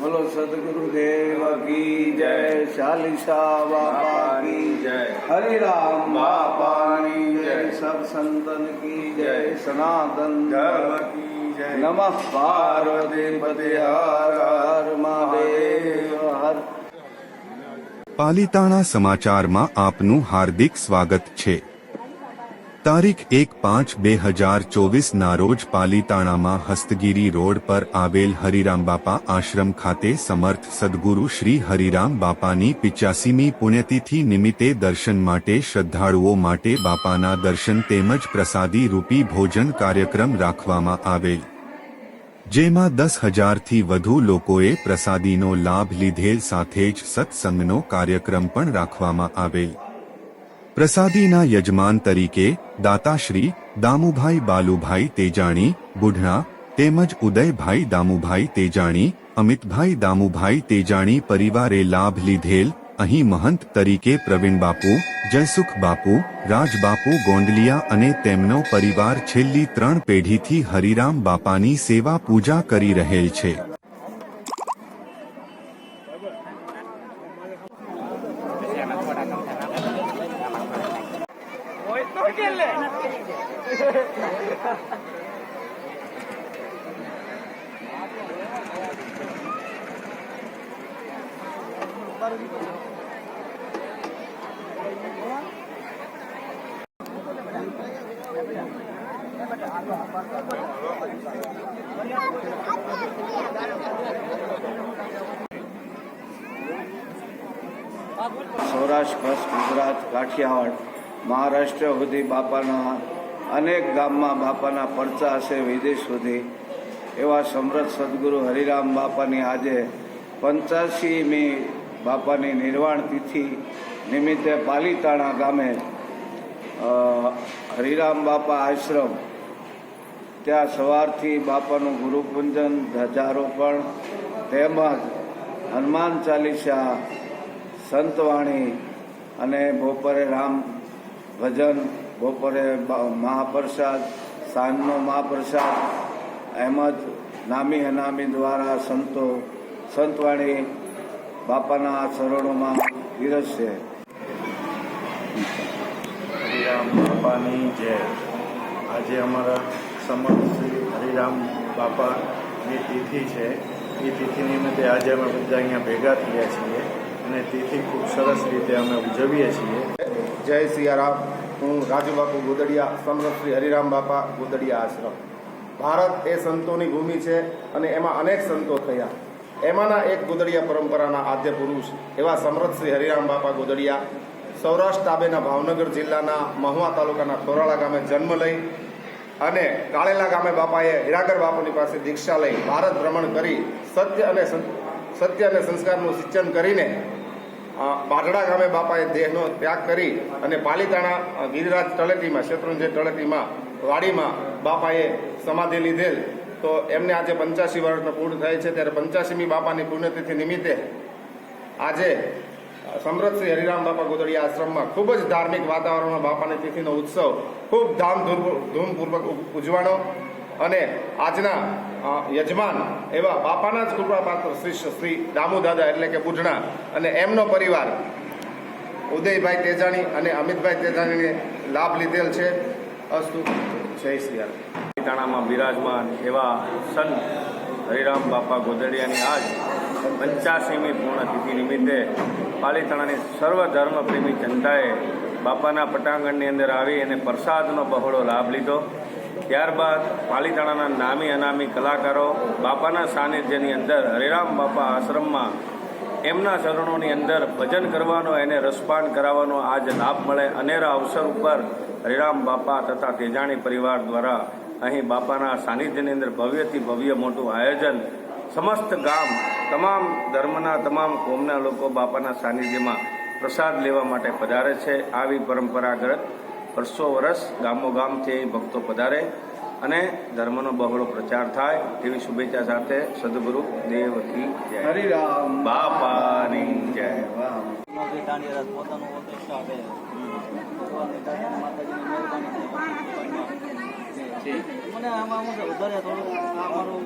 બોલો સદગુરુદેવ કી જય ચાલીસા બાપા કી જય હરિરામ બાપાની જય. સબ સંતન કી જય. સનાતન ધર્મ કી જય. નમઃ પાર્વતી પતે હર હર મહાદેવ હર. પાલીતાણા સમાચારમાં આપનું હાર્દિક સ્વાગત છે. તારીખ એક પાંચ બે હજાર ચોવીસના રોજ પાલીતાણામાં હસ્તગીરી રોડ પર આવેલ હરિરામ બાપા આશ્રમ ખાતે સમર્થ સદગુરુ શ્રી હરિરામ બાપાની પિચાસીમી પુણ્યતિથિ નિમિત્તે દર્શન માટે શ્રદ્ધાળુઓ માટે બાપાના દર્શન તેમજ પ્રસાદી રૂપી ભોજન કાર્યક્રમ રાખવામાં આવેલ. જેમાં દસ હજારથી વધુ લોકોએ પ્રસાદીનો લાભ લીધેલ સાથે જ સત્સંગનો કાર્યક્રમ પણ રાખવામાં આવેલ. પ્રસાદીના યજમાન તરીકે દાતાશ્રી દામુભાઈ બાલુભાઈ તેજાણી, બુઢણા, તેમજ ઉદયભાઈ દામુભાઈ તેજાણી, અમિતભાઈ દામુભાઈ તેજાણી પરિવારે લાભ લીધેલ અહીં મહંત તરીકે પ્રવીણ બાપુ, જયસુખ બાપુ રાજબાપુ ગોંડલિયા અને તેમનો પરિવાર છેલ્લી ત્રણ પેઢીથી હરિરામ બાપાની સેવા પૂજા કરી રહેલ છે. સૌરાષ્ટ્ર કચ્છ ગુજરાત કાઠિયાવાડ મહારાષ્ટ્ર સુધી બાપાના, અનેક ગામમાં બાપાના પડતા હશે વિદેશ સુધી. એવા સમૃદ્ધ સદગુરુ હરિરામ બાપાની આજે પંચ્યાસીમી બાપાની નિર્વાણ તિથિ નિમિત્તે પાલીતાણા ગામે હરિરામ બાપા આશ્રમ. ત્યાં સવારથી બાપાનું ગુરુપૂંજન, ધ્વજારોપણ તેમજ હનુમાન ચાલીસા, સંતવાણી અને બપોરે રામ ભજન, બપોરે મહાપ્રસાદ, સાંજનો મહાપ્રસાદ એમ જ નામી અનામી દ્વારા સંતો, સંતવાણી બાપાના ચરણોમાં પીરસશે હરિરામ બાપાની જય. આજે અમારા સમર્થ શ્રી હરિરામ બાપાની તિથિ છે. એ તિથિ નિમિત્તે આજે અમે બધા અહીંયા ભેગા થયા છીએ. અને તેથી ખૂબ સરસ રીતે અમે ઉજવીએ છીએ. જય સિયારામ હું રાજુબાપુ ગોદડિયા સમરથ શ્રી હરિરામ બાપા ગોદડિયા આશ્રમ. ભારત એ સંતોની ભૂમિ છે અને એમાં અનેક સંતો થયા. એમાંના એક ગોદડિયા પરંપરાના આદ્ય પુરુષ એવા સમરથ શ્રી હરિરામ બાપા ગોદડિયા સૌરાષ્ટ્ર તાબેના ભાવનગર જિલ્લાના મહુવા તાલુકાના ખોરાળા ગામે જન્મ લઈ અને કાળેલા ગામે બાપાએ હીરાગર બાપુની પાસે દીક્ષા લઈ ભારત ભ્રમણ કરી સત્ય અને સત્ય અને સંસ્કારનું સિંચન કરીને બાઢડા ગામે બાપાએ દેહનો ત્યાગ કરી અને પાલીતાણા ગિરિરાજ તળેટીમાં શત્રુંજય તળેટીમાં વાડીમાં બાપાએ સમાધિ લીધેલ. તો એમને આજે પંચ્યાસી વર્ષનો પૂર્ણ થાય છે, ત્યારે પંચ્યાસીમી બાપાની પુણ્યતિથિ નિમિત્તે આજે શ્રી હરિરામ બાપા ગોદડિયા આશ્રમમાં ખૂબ જ ધાર્મિક વાતાવરણમાં બાપાની તિથિનો ઉત્સવ ખૂબ ધામધૂમ, ધૂમપૂર્વક ઉજવાનો અને આજના યજમાન એવા બાપાના જ કૃપાપાત્ર શ્રી શ્રી દામુદાદા એટલે કે બુઢણા અને એમનો પરિવાર ઉદયભાઈ તેજાણી અને અમિતભાઈ તેજાણીને લાભ લીધેલ છે. અસ્તુ. જય શ્રી પાલિતાણામાં બિરાજમાન એવા સંત હરિરામ બાપા ગોદડિયાની આજ પંચ્યાસીમી પૂર્ણતિથિ નિમિત્તે પાલિતાણાની સર્વ ધર્મ જનતાએ બાપાના પટાંગણની અંદર આવી અને પ્રસાદનો બહોળો લાભ લીધો. ત્યારબાદ પાલિતાણાના નામી અનામી કલાકારો બાપાના સાનિધ્યની અંદર હરિરામ બાપા આશ્રમમાં એમના ચરણોની અંદર ભજન કરવાનો એને રસપાન કરાવવાનો આજ લાભ મળે. અનેરા અવસર ઉપર હરિરામ બાપા તથા તેજાણી પરિવાર દ્વારા અહીં બાપાના સાનિધ્યની અંદર ભવ્યથી ભવ્ય મોટું આયોજન સમસ્ત ગામ, તમામ ધર્મના, તમામ કોમના લોકો બાપાના સાનિધ્યમાં પ્રસાદ લેવા માટે પધારે છે. આવી પરંપરાગત વર્ષો વર્ષ ગામો ગામથી અહીં ભક્તો પધારે અને ધર્મનો બહોળો પ્રચાર થાય તેવી શુભેચ્છા સાથે સદગુરુ દેવકી જય. હરિરામ બાપાની જય. પોતાનું આમાં વધારે થોડું